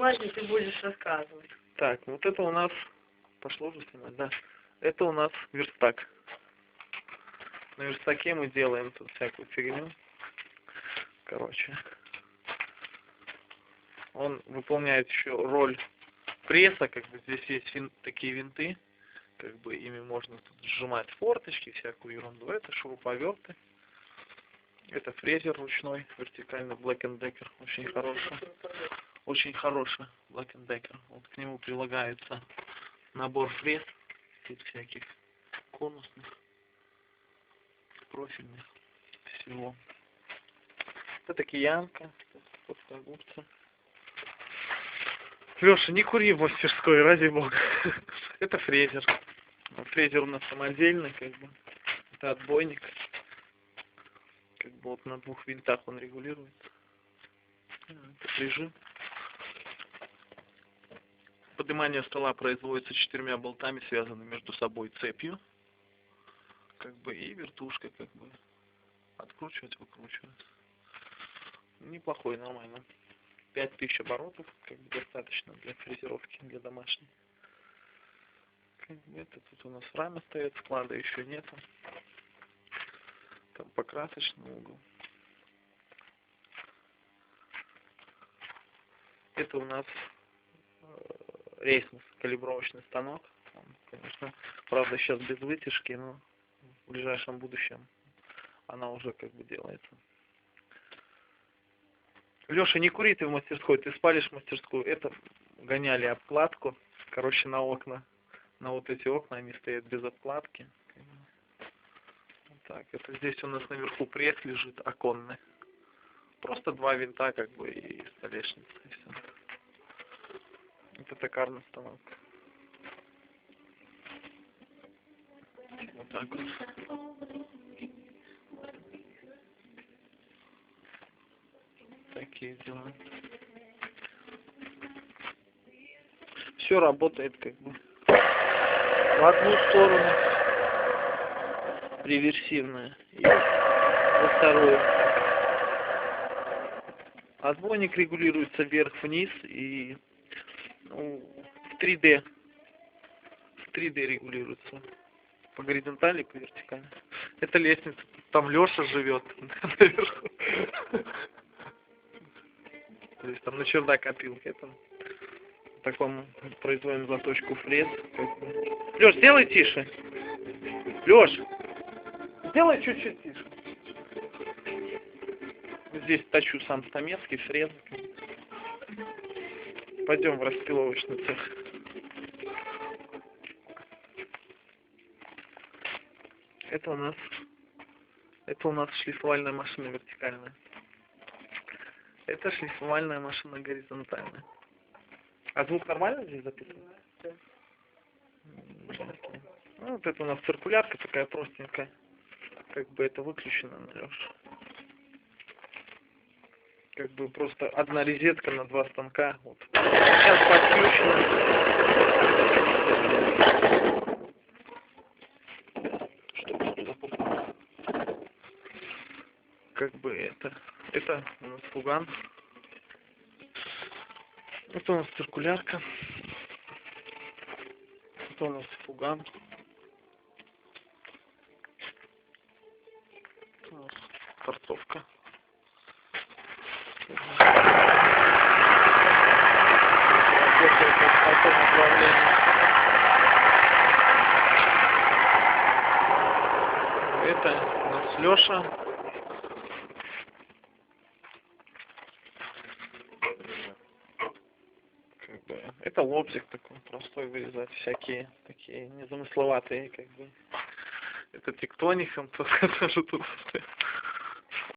снимать, ты будешь рассказывать. Так, вот это у нас... Пошло уже снимать, да. Это у нас верстак. На верстаке мы делаем тут всякую фигню. Короче. Он выполняет еще роль пресса, как бы здесь есть вин, такие винты, как бы ими можно тут сжимать форточки, всякую ерунду. Это шуруповерты. Это фрезер ручной, вертикальный Black Decker, очень хороший. Очень хороший Black Decker. Вот к нему прилагается набор фрез, тут всяких конусных, профильных, всего. Это киянка, огурцы. Леша, не кури в мастерской, ради бога. Это фрезер. Фрезер у нас самодельный, как бы. Это отбойник. Как бы вот на двух винтах он регулируется. Это режим. Поднимание стола производится четырьмя болтами, связанными между собой цепью. Как бы и вертушка, как бы. Откручивать, выкручивать. Неплохой, нормально. 5000 оборотов, как бы достаточно для фрезеровки, для домашней. Как бы это тут у нас рама стоит, склада еще нету. Там покрасочный угол. Это у нас рейсный калибровочный станок. Там, конечно, правда сейчас без вытяжки, но в ближайшем будущем она уже как бы делается. Леша, не кури ты в мастерской, ты спалишь в мастерскую. Это гоняли обкладку, короче, на окна. На вот эти окна они стоят без обкладки. Так, это здесь у нас наверху пресс лежит, оконный. Просто два винта, как бы, и столешница. Токарный станок. Вот так вот. такие дела. Все работает как бы в одну сторону реверсивная и во вторую. Отбойник регулируется вверх-вниз и в 3D. В 3D регулируется. По горизонтали, по вертикали. Это лестница. Там Леша живет наверху. То есть там на чердак опилки. Это в таком производим заточку фрез. Леш, сделай тише. Леш, сделай чуть-чуть тише. Здесь точу сам стамески, фрез. Пойдем в распиловочный цех. Это у нас это у нас шлифовальная машина вертикальная. Это шлифовальная машина горизонтальная. А звук нормально здесь записан? Да. Ну, вот это у нас циркулярка такая простенькая. Как бы это выключено, Леша. Как бы просто одна розетка на два станка. Вот. Сейчас подключено. Как бы это это у нас фуган. Это у нас циркулярка. Это у нас фуган. Это у нас торцовка. Это у нас Леша. Это лобзик такой простой вырезать, всякие такие незамысловатые, как бы. Это тектоник, он тоже тут стоит.